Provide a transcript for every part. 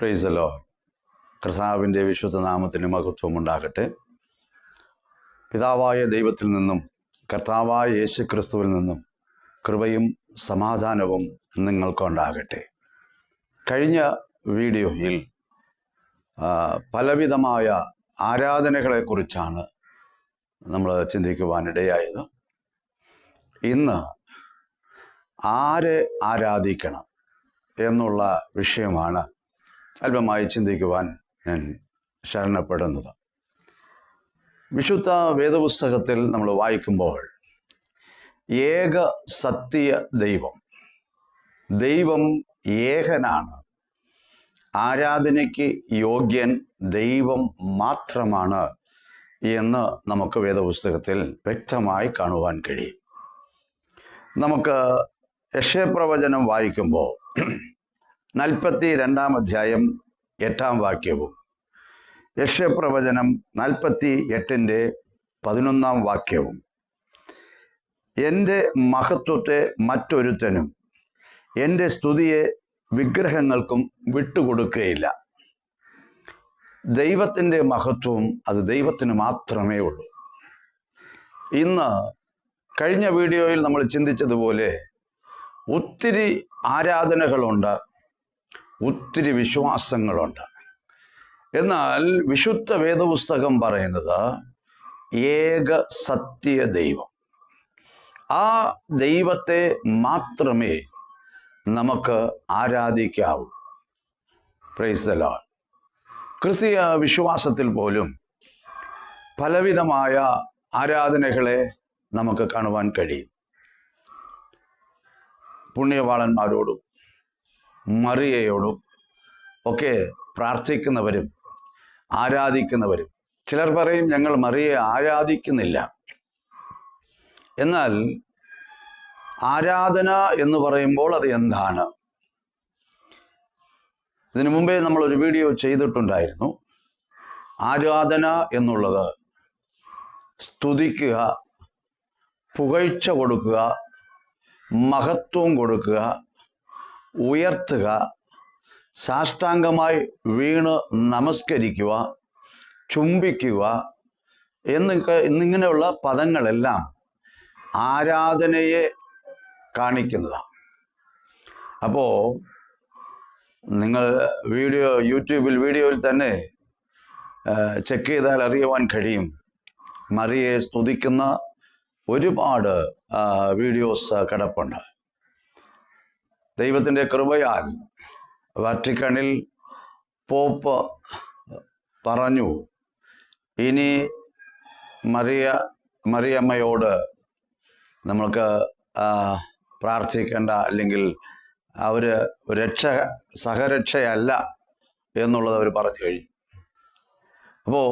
പ്രൈസലോ കർത്താവിന്റെ വിശുദ്ധ നാമത്തിന് മഹത്വം ഉണ്ടാകട്ടെ. പിതാവായ ദൈവത്തിൽ നിന്നും കർത്താവായ യേശു ക്രിസ്തുവിൽ നിന്നും കൃപയും സമാധാനവും നിങ്ങൾക്കുണ്ടാകട്ടെ. കഴിഞ്ഞ വീഡിയോയിൽ പലവിധമായ ആരാധനകളെക്കുറിച്ചാണ് നമ്മൾ ചിന്തിക്കുവാനിടയായത്. ഇന്ന് ആരെ ആരാധിക്കണം എന്നുള്ള വിഷയമാണ് അല്പമായി ചിന്തിക്കുവാൻ ഞാൻ ശരണപ്പെടുന്നത്. വിശുദ്ധ വേദപുസ്തകത്തിൽ നമ്മൾ വായിക്കുമ്പോൾ ഏക സത്യ ദൈവം ദൈവം ഏകനാണ്. ആരാധനയ്ക്ക് യോഗ്യൻ ദൈവം മാത്രമാണ് എന്ന് നമുക്ക് വേദപുസ്തകത്തിൽ വ്യക്തമായി കാണുവാൻ കഴിയും. നമുക്ക് യക്ഷപ്രവചനം വായിക്കുമ്പോൾ നാൽപ്പത്തി രണ്ടാം അധ്യായം എട്ടാം വാക്യവും. യക്ഷപ്രവചനം നാൽപ്പത്തി എട്ടിന്റെ പതിനൊന്നാം വാക്യവും. എന്റെ മഹത്വത്തെ മറ്റൊരുത്തനും എന്റെ സ്തുതിയെ വിഗ്രഹങ്ങൾക്കും വിട്ടുകൊടുക്കുകയില്ല. ദൈവത്തിന്റെ മഹത്വം അത് ദൈവത്തിന് മാത്രമേ ഉള്ളൂ. ഇന്ന് കഴിഞ്ഞ വീഡിയോയിൽ നമ്മൾ ചിന്തിച്ചതുപോലെ ഒത്തിരി ആരാധനകളുണ്ട്. ഒത്തിരി വിശ്വാസങ്ങളുണ്ട്. എന്നാൽ വിശുദ്ധ വേദപുസ്തകം പറയുന്നത് ഏക സത്യ ദൈവം. ആ ദൈവത്തെ മാത്രമേ നമുക്ക് ആരാധിക്കാവൂ. പ്രൈസ് ദ ലോർഡ് ക്രിസ്തീയ വിശ്വാസത്തിൽ പോലും പലവിധമായ ആരാധനകളെ നമുക്ക് കാണുവാൻ കഴിയും. പുണ്യവാളന്മാരോടും മറിയയോടും ഒക്കെ പ്രാർത്ഥിക്കുന്നവരും ആരാധിക്കുന്നവരും. ചിലർ പറയും ഞങ്ങൾ മറിയെ ആരാധിക്കുന്നില്ല. എന്നാൽ ആരാധന എന്ന് പറയുമ്പോൾ അത് എന്താണ്? ഇതിനു മുമ്പേ നമ്മൾ ഒരു വീഡിയോ ചെയ്തിട്ടുണ്ടായിരുന്നു. ആരാധന എന്നുള്ളത് സ്തുതിക്കുക പുകഴ്ച കൊടുക്കുക മഹത്വം കൊടുക്കുക ഉയർത്തുക സാഷ്ടാംഗമായി വീണ് നമസ്കരിക്കുക ചുംബിക്കുക എന്നൊക്കെ എന്നിങ്ങനെയുള്ള പദങ്ങളെല്ലാം ആരാധനയെ കാണിക്കുന്നതാണ് അപ്പോൾ നിങ്ങൾ വീഡിയോ യൂട്യൂബിൽ വീഡിയോയിൽ തന്നെ ചെക്ക് ചെയ്താൽ അറിയുവാൻ കഴിയും. മറിയെ സ്തുതിക്കുന്ന ഒരുപാട് വീഡിയോസ് കിടപ്പുണ്ട്. ദൈവത്തിന്റെ കൃപയാൽ വറ്റിക്കണിൽ പോപ്പ് പറഞ്ഞു. ഇനി മറിയ മറിയമ്മയോട് നമ്മൾക്ക് പ്രാർത്ഥിക്കേണ്ട അല്ലെങ്കിൽ അവർ രക്ഷ സഹരക്ഷയല്ല എന്നുള്ളത് അവർ പറഞ്ഞു കഴിഞ്ഞു. അപ്പോൾ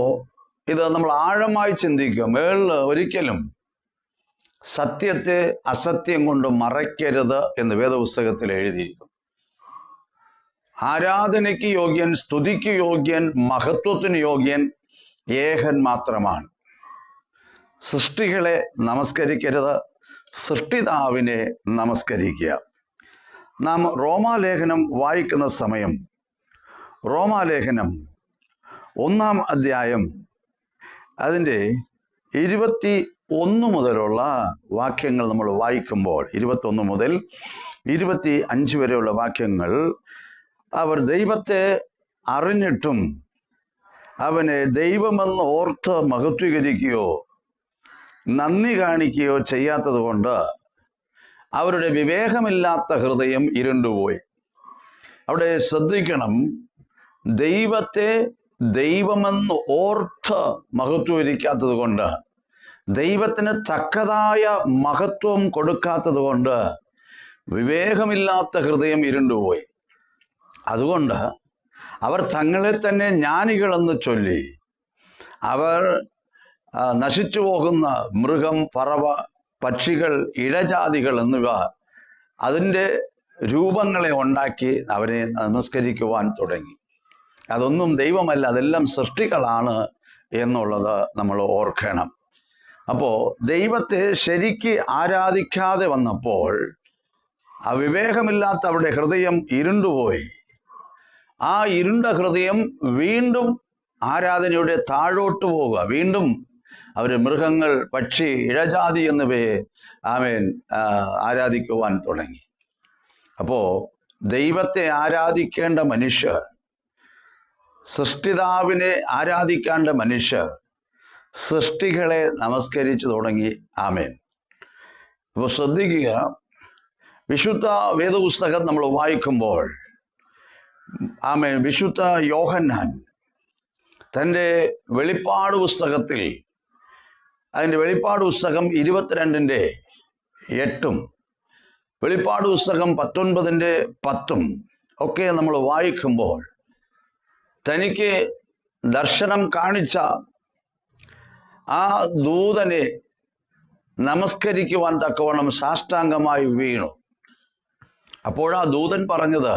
ഇത് നമ്മൾ ആഴമായി ചിന്തിക്കും. മേളിൽ ഒരിക്കലും സത്യത്തെ അസത്യം കൊണ്ട് മറയ്ക്കരുത് എന്ന് വേദപുസ്തകത്തിൽ എഴുതിയിരിക്കുന്നു. ആരാധനയ്ക്ക് യോഗ്യൻ സ്തുതിക്ക് യോഗ്യൻ മഹത്വത്തിന് യോഗ്യൻ ഏകൻ മാത്രമാണ്. സൃഷ്ടികളെ നമസ്കരിക്കരുത് സൃഷ്ടിതാവിനെ നമസ്കരിക്കുക. നാം റോമാലേഖനം വായിക്കുന്ന സമയം റോമാലേഖനം ഒന്നാം അധ്യായം അതിന്റെ ഇരുപത്തി ഒന്ന് മുതലുള്ള വാക്യങ്ങൾ നമ്മൾ വായിക്കുമ്പോൾ ഇരുപത്തൊന്ന് മുതൽ ഇരുപത്തി അഞ്ച് വരെയുള്ള വാക്യങ്ങൾ അവർ ദൈവത്തെ അറിഞ്ഞിട്ടും അവനെ ദൈവമെന്ന് ഓർത്ത് മഹത്വീകരിക്കുകയോ നന്ദി കാണിക്കുകയോ ചെയ്യാത്തത് കൊണ്ട് അവരുടെ വിവേകമില്ലാത്ത ഹൃദയം ഇരുണ്ടുപോയി. അവിടെ ശ്രദ്ധിക്കണം ദൈവത്തെ ദൈവമെന്ന് ഓർത്ത് മഹത്വീകരിക്കാത്തത് കൊണ്ട് ദൈവത്തിന് തക്കതായ മഹത്വം കൊടുക്കാത്തത് കൊണ്ട് വിവേകമില്ലാത്ത ഹൃദയം ഇരുണ്ടുപോയി. അതുകൊണ്ട് അവർ തങ്ങളെ തന്നെ ജ്ഞാനികളെന്ന് ചൊല്ലി. അവർ നശിച്ചു പോകുന്ന മൃഗം പറവ പക്ഷികൾ ഇഴജാതികൾ എന്നിവ അതിന്റെ രൂപങ്ങളെ ഉണ്ടാക്കി അവരെ നമസ്കരിക്കുവാൻ തുടങ്ങി. അതൊന്നും ദൈവമല്ല അതെല്ലാം സൃഷ്ടികളാണ് എന്നുള്ളത് നമ്മൾ ഓർക്കണം. അപ്പോൾ ദൈവത്തെ ശരിക്ക് ആരാധിക്കാതെ വന്നപ്പോൾ അവിവേകമില്ലാത്ത അവരുടെ ഹൃദയം ഇരുണ്ടുപോയി. ആ ഇരുണ്ട ഹൃദയം വീണ്ടും ആരാധനയുടെ താഴോട്ട് പോവുക. വീണ്ടും അവർ മൃഗങ്ങൾ പക്ഷി ഇഴജാതി എന്നിവയെ ആമേൻ ആ, ആരാധിക്കുവാൻ തുടങ്ങി. അപ്പോൾ ദൈവത്തെ ആരാധിക്കേണ്ട മനുഷ്യർ സൃഷ്ടിതാവിനെ ആരാധിക്കേണ്ട മനുഷ്യർ സൃഷ്ടികളെ നമസ്കരിച്ചു തുടങ്ങി. ആമേൻ. അപ്പോൾ ശ്രദ്ധിക്കുക വിശുദ്ധ വേദപുസ്തകം നമ്മൾ വായിക്കുമ്പോൾ ആമേൻ വിശുദ്ധ യോഹന്നാൻ തന്റെ വെളിപ്പാട് പുസ്തകത്തിൽ അതിന്റെ വെളിപ്പാട് പുസ്തകം ഇരുപത്തിരണ്ടിന്റെ എട്ടും വെളിപ്പാട് പുസ്തകം പത്തൊൻപതിന്റെ പത്തും ഒക്കെ നമ്മൾ വായിക്കുമ്പോൾ തനിക്ക് ദർശനം കാണിച്ച ആ ദൂതനെ നമസ്കരിക്കുവാൻ തക്കവണ്ണം സാഷ്ടാംഗമായി വീണു. അപ്പോഴാ ദൂതൻ പറഞ്ഞത്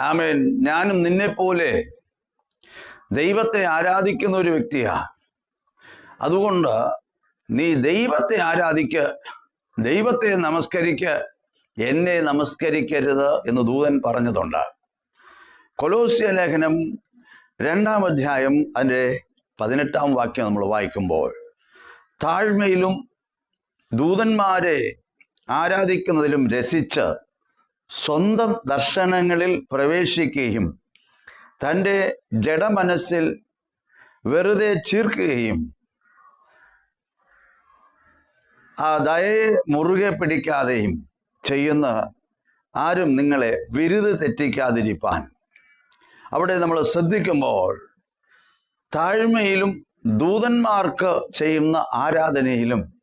ആമേൻ. ഞാനും നിന്നെപ്പോലെ ദൈവത്തെ ആരാധിക്കുന്ന ഒരു വ്യക്തിയാ. അതുകൊണ്ട് നീ ദൈവത്തെ ആരാധിക്ക ദൈവത്തെ നമസ്കരിക്ക എന്നെ നമസ്കരിക്കരുത് എന്ന് ദൂതൻ പറഞ്ഞതുണ്ട്. കൊലോസ്യ ലേഖനം രണ്ടാം അധ്യായം അതിന്റെ പതിനെട്ടാം വാക്യം നമ്മൾ വായിക്കുമ്പോൾ താഴ്മയിലും ദൂതന്മാരെ ആരാധിക്കുന്നതിലും രസിച്ച് സ്വന്തം ദർശനങ്ങളിൽ പ്രവേശിക്കുകയും തന്റെ ജഡമനസ്സിൽ വെറുതെ ചീർക്കുകയും ആ ദയയെ മുറുകെ പിടിക്കാതെയും ചെയ്യുന്ന ആരും നിങ്ങളെ വിരുത് തെറ്റിക്കാതിരിപ്പാൻ. അവിടെ നമ്മൾ ശ്രദ്ധിക്കുമ്പോൾ താഴ്മയിലും ദൂതന്മാർക്ക് ചെയ്യുന്ന ആരാധനയിലും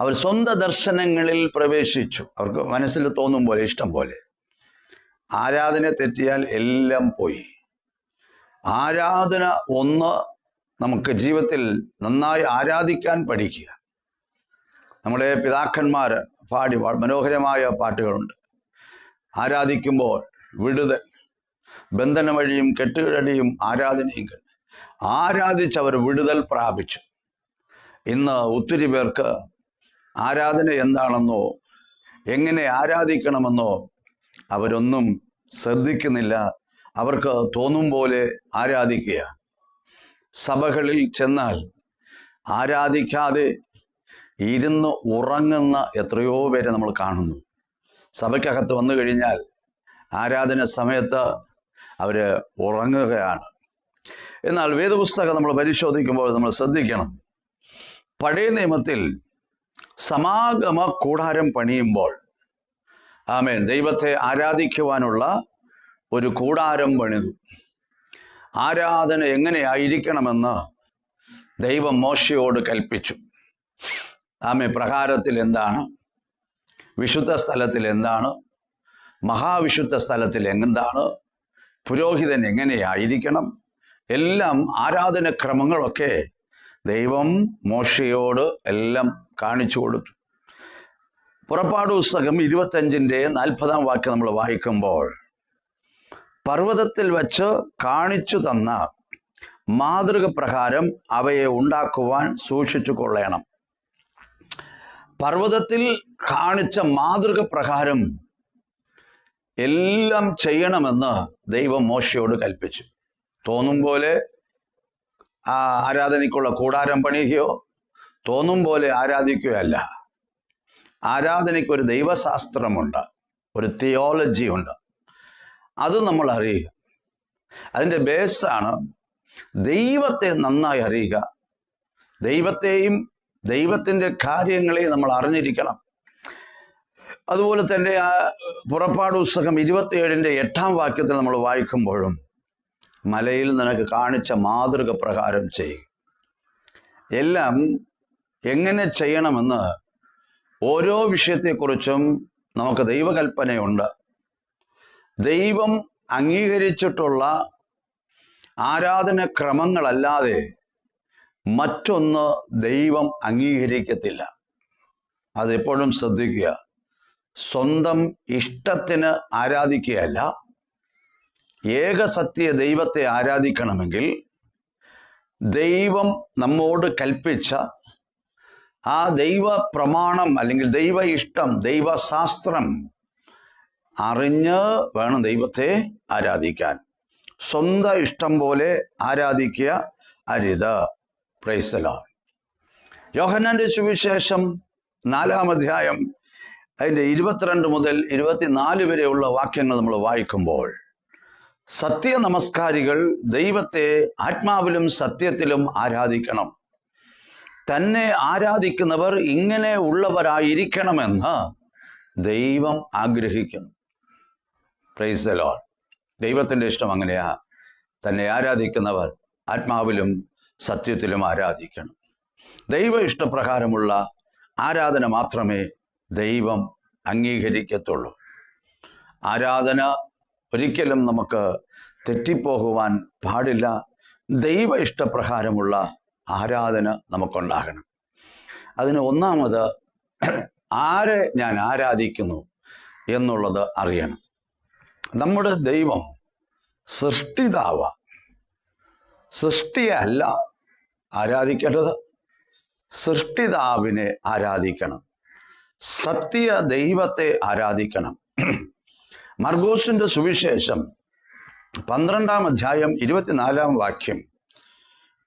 അവർ സ്വന്തം ദർശനങ്ങളിൽ പ്രവേശിച്ചു. അവർക്ക് മനസ്സിൽ തോന്നും പോലെ ഇഷ്ടം പോലെ. ആരാധന തെറ്റിയാൽ എല്ലാം പോയി. ആരാധന ഒന്ന് നമുക്ക് ജീവിതത്തിൽ നന്നായി ആരാധിക്കാൻ പഠിക്കുക. നമ്മുടെ പിതാക്കന്മാർ പാടി മനോഹരമായ പാട്ടുകളുണ്ട്. ആരാധിക്കുമ്പോൾ വിടുതൽ ബന്ധന വഴിയും കെട്ടുകിടടിയും ആരാധനയും ആരാധിച്ചവർ വിടുതൽ പ്രാപിച്ചു. ഇന്ന് ഒത്തിരി പേർക്ക് ആരാധന എന്താണെന്നോ എങ്ങനെ ആരാധിക്കണമെന്നോ അവരൊന്നും ശ്രദ്ധിക്കുന്നില്ല. അവർക്ക് തോന്നും പോലെ ആരാധിക്കുക. സഭകളിൽ ചെന്നാൽ ആരാധിക്കാതെ ഇരുന്ന് ഉറങ്ങുന്ന എത്രയോ പേരെ നമ്മൾ കാണുന്നു. സഭയ്ക്കകത്ത് വന്നു കഴിഞ്ഞാൽ ആരാധന സമയത്ത് അവർ ഉറങ്ങുകയാണ്. എന്നാൽ വേദപുസ്തകം നമ്മൾ പരിശോധിക്കുമ്പോൾ നമ്മൾ ശ്രദ്ധിക്കണം. പഴയ നിയമത്തിൽ സമാഗമ കൂടാരം പണിയുമ്പോൾ ആമേൻ ദൈവത്തെ ആരാധിക്കുവാനുള്ള ഒരു കൂടാരം പണിതു. ആരാധന എങ്ങനെയായിരിക്കണമെന്ന് ദൈവം മോശയോട് കൽപ്പിച്ചു. ആമേ പ്രകാരത്തിൽ എന്താണ്? വിശുദ്ധ സ്ഥലത്തിൽ എന്താണ്? മഹാവിശുദ്ധ സ്ഥലത്തിൽ എന്താണ്? പുരോഹിതൻ എങ്ങനെയായിരിക്കണം? എല്ലാം ആരാധനക്രമങ്ങളൊക്കെ ദൈവം മോശയോട് എല്ലാം കാണിച്ചു കൊടുത്തു. പുറപ്പാട് പുസ്തകം ഇരുപത്തഞ്ചിന്റെ നാൽപ്പതാം വാക്യം നമ്മൾ വായിക്കുമ്പോൾ പർവതത്തിൽ വച്ച് കാണിച്ചു തന്ന മാതൃക പ്രകാരം അവയെ ഉണ്ടാക്കുവാൻ സൂക്ഷിച്ചു കൊള്ളണം. പർവതത്തിൽ കാണിച്ച മാതൃക പ്രകാരം എല്ലാം ചെയ്യണമെന്ന് ദൈവം മോശയോട് കൽപ്പിച്ചു. തോന്നും പോലെ ആ ആരാധനയ്ക്കുള്ള കൂടാരം പണിയുകയോ തോന്നും പോലെ ആരാധിക്കുകയല്ല. ആരാധനയ്ക്ക് ഒരു ദൈവശാസ്ത്രമുണ്ട് ഒരു തിയോളജി ഉണ്ട് അത് നമ്മൾ അറിയുക. അതിന്റെ ബേസാണ് ദൈവത്തെ നന്നായി അറിയുക. ദൈവത്തെയും ദൈവത്തിന്റെ കാര്യങ്ങളെയും നമ്മൾ അറിഞ്ഞിരിക്കണം. അതുപോലെ തന്നെ ആ പുറപ്പാട് പുസ്തകം ഇരുപത്തിയേഴിന്റെ എട്ടാം വാക്യത്തിൽ നമ്മൾ വായിക്കുമ്പോഴും മലയിൽ നിനക്ക് കാണിച്ച മാതൃക പ്രകാരം ചെയ്യും. എല്ലാം എങ്ങനെ ചെയ്യണമെന്ന് ഓരോ വിഷയത്തെക്കുറിച്ചും നമുക്ക് ദൈവകൽപ്പനയുണ്ട്. ദൈവം അംഗീകരിച്ചിട്ടുള്ള ആരാധനക്രമങ്ങളല്ലാതെ മറ്റൊന്ന് ദൈവം അംഗീകരിക്കത്തില്ല. അതെപ്പോഴും ശ്രദ്ധിക്കുക. സ്വന്തം ഇഷ്ടത്തിന് ആരാധിക്കുകയല്ല ഏകസത്യ ദൈവത്തെ ആരാധിക്കണമെങ്കിൽ ദൈവം നമ്മോട് കൽപ്പിച്ച ആ ദൈവ പ്രമാണം അല്ലെങ്കിൽ ദൈവ ഇഷ്ടം ദൈവശാസ്ത്രം അറിഞ്ഞ് വേണം ദൈവത്തെ ആരാധിക്കാൻ. സ്വന്തം ഇഷ്ടം പോലെ ആരാധിക്കുക അരുത്. പ്രൈസല യോഹന്നാന്റെ സുവിശേഷം നാലാം അധ്യായം അതിന്റെ ഇരുപത്തിരണ്ട് മുതൽ ഇരുപത്തിനാല് വരെയുള്ള വാക്യങ്ങൾ നമ്മൾ വായിക്കുമ്പോൾ സത്യ നമസ്കാരികൾ ദൈവത്തെ ആത്മാവിലും സത്യത്തിലും ആരാധിക്കണം. തന്നെ ആരാധിക്കുന്നവർ ഇങ്ങനെ ഉള്ളവരായിരിക്കണമെന്ന് ദൈവം ആഗ്രഹിക്കുന്നു. പ്രൈസ് ലോൺ ദൈവത്തിന്റെ ഇഷ്ടം അങ്ങനെയാ. തന്നെ ആരാധിക്കുന്നവർ ആത്മാവിലും സത്യത്തിലും ആരാധിക്കണം. ദൈവ ഇഷ്ടപ്രകാരമുള്ള ആരാധന മാത്രമേ ദൈവം അംഗീകരിക്കത്തുള്ളൂ. ആരാധന ഒരിക്കലും നമുക്ക് തെറ്റിപ്പോകുവാൻ പാടില്ല. ദൈവ ഇഷ്ടപ്രകാരമുള്ള ആരാധന നമുക്കുണ്ടാകണം. അതിന് ഒന്നാമത് ആരെ ഞാൻ ആരാധിക്കുന്നു എന്നുള്ളത് അറിയണം. നമ്മുടെ ദൈവം സൃഷ്ടിതാവ. സൃഷ്ടിയല്ല ആരാധിക്കേണ്ടത്. സൃഷ്ടിതാവിനെ ആരാധിക്കണം. സത്യ ദൈവത്തെ ആരാധിക്കണം. മർഗോസിന്റെ സുവിശേഷം പന്ത്രണ്ടാം അധ്യായം ഇരുപത്തിനാലാം വാക്യം.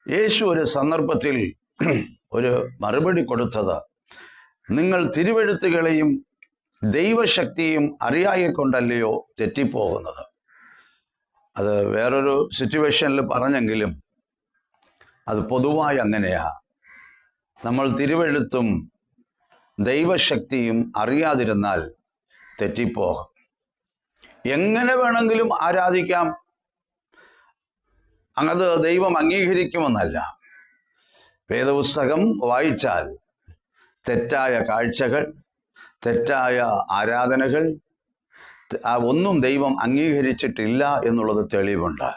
യേശു ഒരു സന്ദർഭത്തിൽ ഒരു മറുപടി കൊടുത്തത് നിങ്ങൾ തിരുവെഴുത്തുകളെയും ദൈവശക്തിയും അറിയായെ കൊണ്ടല്ലയോ തെറ്റിപ്പോകുന്നത്? അത് വേറൊരു സിറ്റുവേഷനിൽ പറഞ്ഞെങ്കിലും അത് പൊതുവായി അങ്ങനെയാ. നമ്മൾ തിരുവെഴുത്തും ദൈവശക്തിയും അറിയാതിരുന്നാൽ തെറ്റിപ്പോകും. എങ്ങനെ വേണമെങ്കിലും ആരാധിക്കാം? അങ്ങത് ദൈവം അംഗീകരിക്കുമെന്നല്ല. വേദപുസ്തകം വായിച്ചാൽ തെറ്റായ കാഴ്ചകൾ തെറ്റായ ആരാധനകൾ ഒന്നും ദൈവം അംഗീകരിച്ചിട്ടില്ല എന്നുള്ളത് തെളിവുണ്ട്.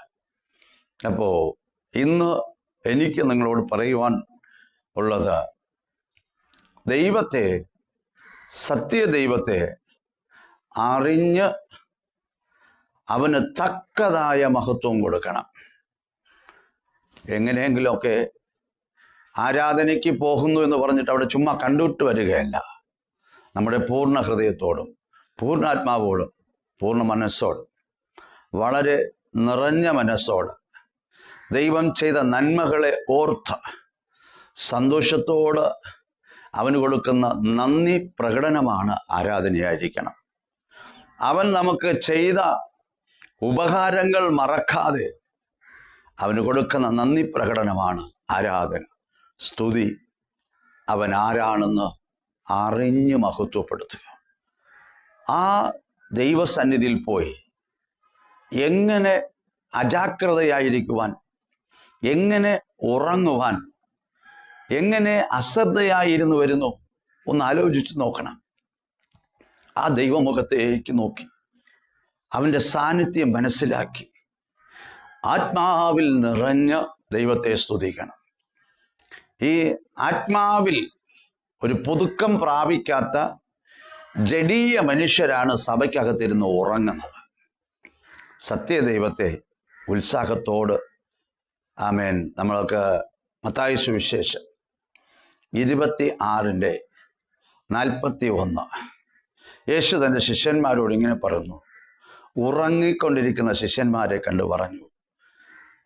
അപ്പോൾ ഇന്ന് എനിക്ക് നിങ്ങളോട് പറയുവാൻ ഉള്ളത് ദൈവത്തെ സത്യ ദൈവത്തെ അറിഞ്ഞ് അവന് തക്കതായ മഹത്വം കൊടുക്കണം. എങ്ങനെയെങ്കിലുമൊക്കെ ആരാധനയ്ക്ക് പോകുന്നു എന്ന് പറഞ്ഞിട്ട് അവിടെ ചുമ്മാ കണ്ടിട്ട് വരികയല്ല. നമ്മുടെ പൂർണ ഹൃദയത്തോടും പൂർണാത്മാവോടും പൂർണ മനസ്സോടും വളരെ നിറഞ്ഞ മനസ്സോട് ദൈവം ചെയ്ത നന്മകളെ ഓർത്ത് സന്തോഷത്തോട് അവന് കൊടുക്കുന്ന നന്ദി പ്രകടനമാണ് ആരാധനയായിരിക്കണം. അവൻ നമുക്ക് ചെയ്ത ഉപകാരങ്ങൾ മറക്കാതെ അവന് കൊടുക്കുന്ന നന്ദി പ്രകടനമാണ് ആരാധന. സ്തുതി അവൻ ആരാണെന്ന് അറിഞ്ഞ് മഹത്വപ്പെടുത്തുക. ആ ദൈവസന്നിധിയിൽ പോയി എങ്ങനെ അജാഗ്രതയായിരിക്കുവാൻ എങ്ങനെ ഉറങ്ങുവാൻ എങ്ങനെ അശ്രദ്ധയായിരുന്നു വരുന്നു ഒന്ന് ആലോചിച്ച് നോക്കണം. ആ ദൈവമുഖത്തേക്ക് നോക്കി. അവന്റെ സാന്നിധ്യം മനസ്സിലാക്കി. ആത്മാവിൽ നിറഞ്ഞ് ദൈവത്തെ സ്തുതിക്കണം. ഈ ആത്മാവിൽ ഒരു പുതുക്കം പ്രാപിക്കാത്ത ജഡീയ മനുഷ്യരാണ് സഭയ്ക്കകത്തിരുന്ന് ഉറങ്ങുന്നത്. സത്യദൈവത്തെ ഉത്സാഹത്തോട് ആമേൻ. നമ്മൾക്ക് മത്തായി സുവിശേഷം ഇരുപത്തി ആറിന്റെ നാൽപ്പത്തി ഒന്ന് യേശു തന്റെ ശിഷ്യന്മാരോട് ഇങ്ങനെ പറഞ്ഞു ഉറങ്ങിക്കൊണ്ടിരിക്കുന്ന ശിഷ്യന്മാരെ കണ്ടു പറഞ്ഞു.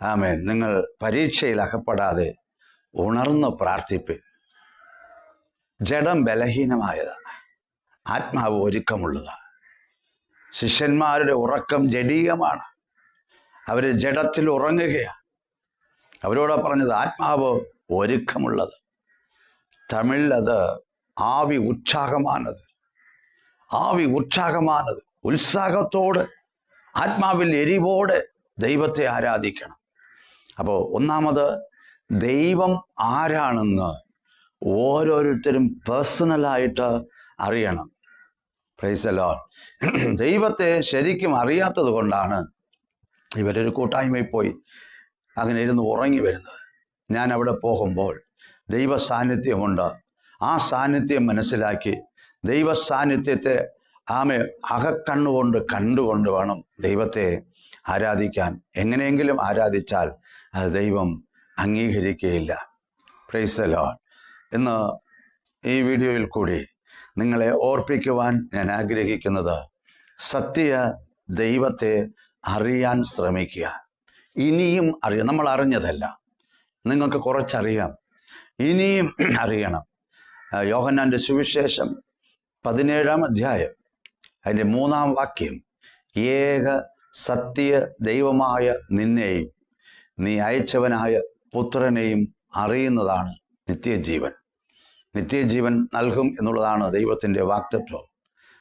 ആമേൻ. നിങ്ങൾ പരീക്ഷയിൽ അകപ്പെടാതെ ഉണർന്ന് പ്രാർത്ഥിപ്പിൻ ജഡം ബലഹീനമായതാണ്. ആത്മാവ് ഒരുക്കമുള്ളതാണ് ശിഷ്യന്മാരുടെ ഉറക്കം ജഡീകമാണ് അവർ ജഡത്തിൽ ഉറങ്ങുകയാണ് അവരോട് പറഞ്ഞത് ആത്മാവ് ഒരുക്കമുള്ളത്. തമിഴിൽ അത് ആവി ഉത്സാഹമാണത്. ആവി ഉത്സാഹമാണത്. ഉത്സാഹത്തോട് ആത്മാവിൽ എരിവോടെ ദൈവത്തെ ആരാധിക്കണം. അപ്പോൾ ഒന്നാമത് ദൈവം ആരാണെന്ന് ഓരോരുത്തരും പേഴ്സണലായിട്ട് അറിയണം. പ്രൈസലോ ദൈവത്തെ ശരിക്കും അറിയാത്തത് കൊണ്ടാണ് ഇവരൊരു കൂട്ടായ്മയിൽ പോയി അങ്ങനെ ഇരുന്ന് ഉറങ്ങി വരുന്നത്. ഞാൻ അവിടെ പോകുമ്പോൾ ദൈവ സാന്നിധ്യമുണ്ട് ആ സാന്നിധ്യം മനസ്സിലാക്കി ദൈവ സാന്നിധ്യത്തെ ആമെ അകക്കണ്ണുകൊണ്ട് കണ്ടുകൊണ്ട് വേണം ദൈവത്തെ ആരാധിക്കാൻ. എങ്ങനെയെങ്കിലും ആരാധിച്ചാൽ അത് ദൈവം അംഗീകരിക്കുകയില്ല. പ്രൈസലോ ഇന്ന് ഈ വീഡിയോയിൽ കൂടി നിങ്ങളെ ഓർപ്പിക്കുവാൻ ഞാൻ ആഗ്രഹിക്കുന്നത് സത്യ ദൈവത്തെ അറിയാൻ ശ്രമിക്കുക. ഇനിയും അറിയാം. നമ്മൾ അറിഞ്ഞതല്ല. നിങ്ങൾക്ക് കുറച്ചറിയാം. ഇനിയും അറിയണം. യോഹന്നാന്റെ സുവിശേഷം പതിനേഴാം അധ്യായം. അതിന്റെ മൂന്നാം വാക്യം ഏക സത്യ ദൈവമായ നിന്നെയും നീ അയച്ചവനായ പുത്രനെയും അറിയുന്നതാണ് നിത്യജീവൻ. നിത്യജീവൻ നൽകും എന്നുള്ളതാണ് ദൈവത്തിന്റെ വാക്തത്വം.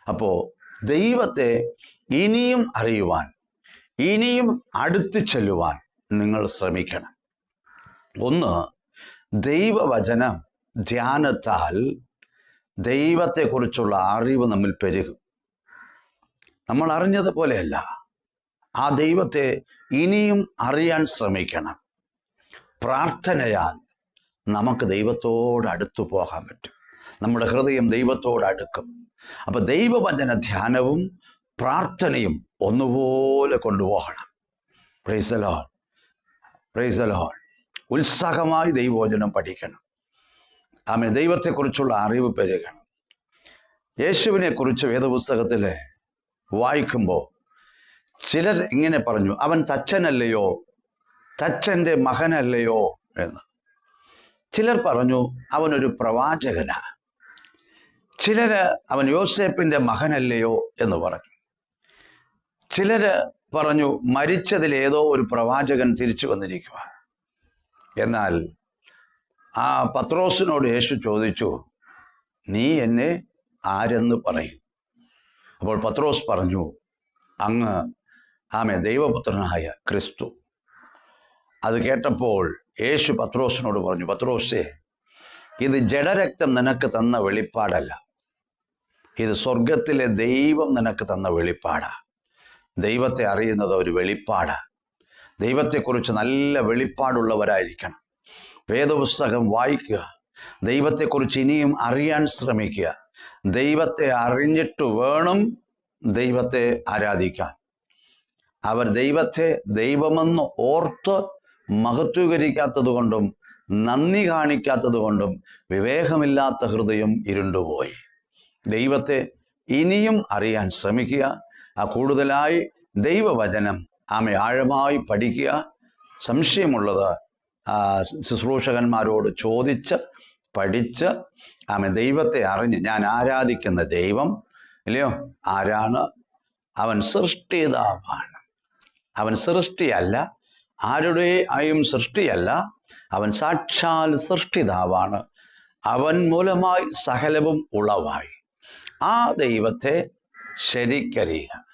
അപ്പോൾ ദൈവത്തെ ഇനിയും അറിയുവാൻ ഇനിയും അടുത്തു ചെല്ലുവാൻ നിങ്ങൾ ശ്രമിക്കണം. ഒന്ന് ദൈവവചനം ധ്യാനത്താൽ ദൈവത്തെക്കുറിച്ചുള്ള അറിവ് നമ്മിൽ പെരുകും. നമ്മൾ അറിഞ്ഞതുപോലെയല്ല ആ ദൈവത്തെ ഇനിയും അറിയാൻ ശ്രമിക്കണം. പ്രാർത്ഥനയാൽ നമുക്ക് ദൈവത്തോട് അടുത്തു പോകാൻ പറ്റും. നമ്മുടെ ഹൃദയം ദൈവത്തോട് അടുക്കും. അപ്പൊ ദൈവവചന ധ്യാനവും പ്രാർത്ഥനയും ഒന്നുപോലെ കൊണ്ടുപോകണം. പ്രൈസലോൾ പ്രൈസലോൾ ഉത്സാഹമായി ദൈവവചനം പഠിക്കണം. ആമെ ദൈവത്തെക്കുറിച്ചുള്ള അറിവ് പെരുകണം. യേശുവിനെ കുറിച്ച് വേദപുസ്തകത്തിൽ വായിക്കുമ്പോൾ ചിലർ ഇങ്ങനെ പറഞ്ഞു അവൻ തച്ചനല്ലയോ? തച്ചന്റെ മകനല്ലയോ? എന്ന്. ചിലർ പറഞ്ഞു അവനൊരു പ്രവാചകനാ. ചിലർ അവൻ യോസേപ്പിന്റെ മകനല്ലയോ? എന്ന് പറഞ്ഞു. ചിലർ പറഞ്ഞു മരിച്ചതിൽ ഏതോ ഒരു പ്രവാചകൻ തിരിച്ചു വന്നിരിക്കുക എന്നാൽ ആ പത്രോസിനോട് യേശു ചോദിച്ചു നീ എന്നെ ആരെന്ന് പറയും? അപ്പോൾ പത്രോസ് പറഞ്ഞു അങ്ങ് ആമെ ദൈവപുത്രനായ ക്രിസ്തു. അത് കേട്ടപ്പോൾ യേശു പത്രോസിനോട് പറഞ്ഞു പത്രോസേ ഇത് ജഡരക്തം നിനക്ക് തന്ന വെളിപ്പാടല്ല. ഇത് സ്വർഗത്തിലെ ദൈവം നിനക്ക് തന്ന വെളിപ്പാടാ. ദൈവത്തെ അറിയുന്നത് ഒരു വെളിപ്പാടാ. ദൈവത്തെക്കുറിച്ച് നല്ല വെളിപ്പാടുള്ളവരായിരിക്കണം. വേദപുസ്തകം വായിക്കുക. ദൈവത്തെക്കുറിച്ച് ഇനിയും അറിയാൻ ശ്രമിക്കുക. ദൈവത്തെ അറിഞ്ഞിട്ട് വേണം ദൈവത്തെ ആരാധിക്കാൻ. അവർ ദൈവത്തെ ദൈവമെന്ന് ഓർത്ത് മഹത്വീകരിക്കാത്തത് കൊണ്ടും നന്ദി കാണിക്കാത്തത് കൊണ്ടും വിവേകമില്ലാത്ത ഹൃദയം ഇരുണ്ടുപോയി. ദൈവത്തെ ഇനിയും അറിയാൻ ശ്രമിക്കുക. ആ കൂടുതലായി ദൈവവചനം ആമെ ആഴമായി പഠിക്കുക. സംശയമുള്ളത് ശുശ്രൂഷകന്മാരോട് ചോദിച്ച് പഠിച്ച് ആമെ ദൈവത്തെ അറിഞ്ഞ് ഞാൻ ആരാധിക്കുന്ന ദൈവം ഇല്ലയോ? ആരാണ്? അവൻ സൃഷ്ടിതാവാണ്. അവൻ സൃഷ്ടിയല്ല ആരുടെ ആയും സൃഷ്ടിയല്ല അവൻ സാക്ഷാൽ സൃഷ്ടിതാവാണ്. അവൻ മൂലമായി സകലവും ഉളവായി. ആ ദൈവത്തെ ശരിക്കറിയുക.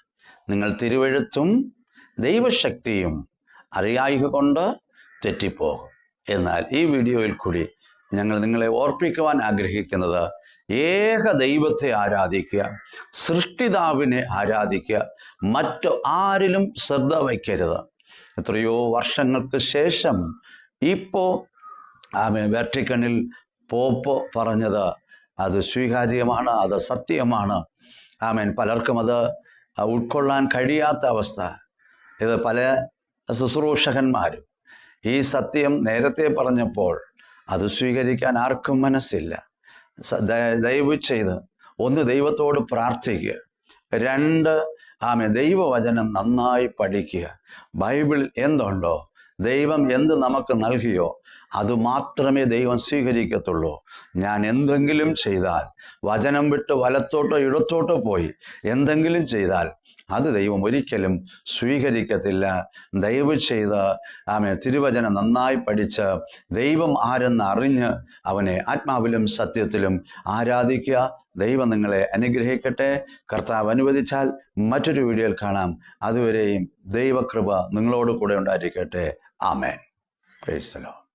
നിങ്ങൾ തിരുവഴുത്തും ദൈവശക്തിയും അറിയായി കൊണ്ട് തെറ്റിപ്പോകും. എന്നാൽ ഈ വീഡിയോയിൽ കൂടി ഞങ്ങൾ നിങ്ങളെ ഓർപ്പിക്കുവാൻ ആഗ്രഹിക്കുന്നത് ഏക ദൈവത്തെ ആരാധിക്കുക സൃഷ്ടിതാവിനെ ആരാധിക്കുക മറ്റു ആരിലും ശ്രദ്ധ വയ്ക്കരുത്. എത്രയോ വർഷങ്ങൾക്ക് ശേഷം ഇപ്പോൾ ആമെ വെർട്ടിക്കണിൽ പോപ്പ് പറഞ്ഞത് അത് സ്വീകാര്യമാണ് അത് സത്യമാണ്. ആമേൻ. പലർക്കും അത് ഉൾക്കൊള്ളാൻ കഴിയാത്ത അവസ്ഥ. ഇത് പല ശുശ്രൂഷകന്മാരും ഈ സത്യം നേരത്തെ പറഞ്ഞപ്പോൾ അത് സ്വീകരിക്കാൻ ആർക്കും മനസ്സില്ല. ദയവ് ചെയ്ത് ഒന്ന് ദൈവത്തോട് പ്രാർത്ഥിക്കുക. രണ്ട് ആമെ ദൈവവചനം നന്നായി പഠിക്കുക. ബൈബിൾ എന്തുണ്ടോ? ദൈവം എന്ത് നമുക്ക് നൽകിയോ അത് മാത്രമേ ദൈവം സ്വീകരിക്കത്തുള്ളൂ. ഞാൻ എന്തെങ്കിലും ചെയ്താൽ വചനം വിട്ട് വലത്തോട്ടോ ഇടത്തോട്ടോ പോയി എന്തെങ്കിലും ചെയ്താൽ അത് ദൈവം ഒരിക്കലും സ്വീകരിക്കത്തില്ല. ദയവ് ചെയ്ത് ആമേ തിരുവചനം നന്നായി പഠിച്ച് ദൈവം ആരെന്ന് അറിഞ്ഞ് അവനെ ആത്മാവിലും സത്യത്തിലും ആരാധിക്കുക. ദൈവം നിങ്ങളെ അനുഗ്രഹിക്കട്ടെ. കർത്താവ് അനുവദിച്ചാൽ മറ്റൊരു വീഡിയോയിൽ കാണാം. അതുവരെയും ദൈവകൃപ നിങ്ങളോട് കൂടെ ഉണ്ടായിരിക്കട്ടെ. ആമേൻ. Praise the Lord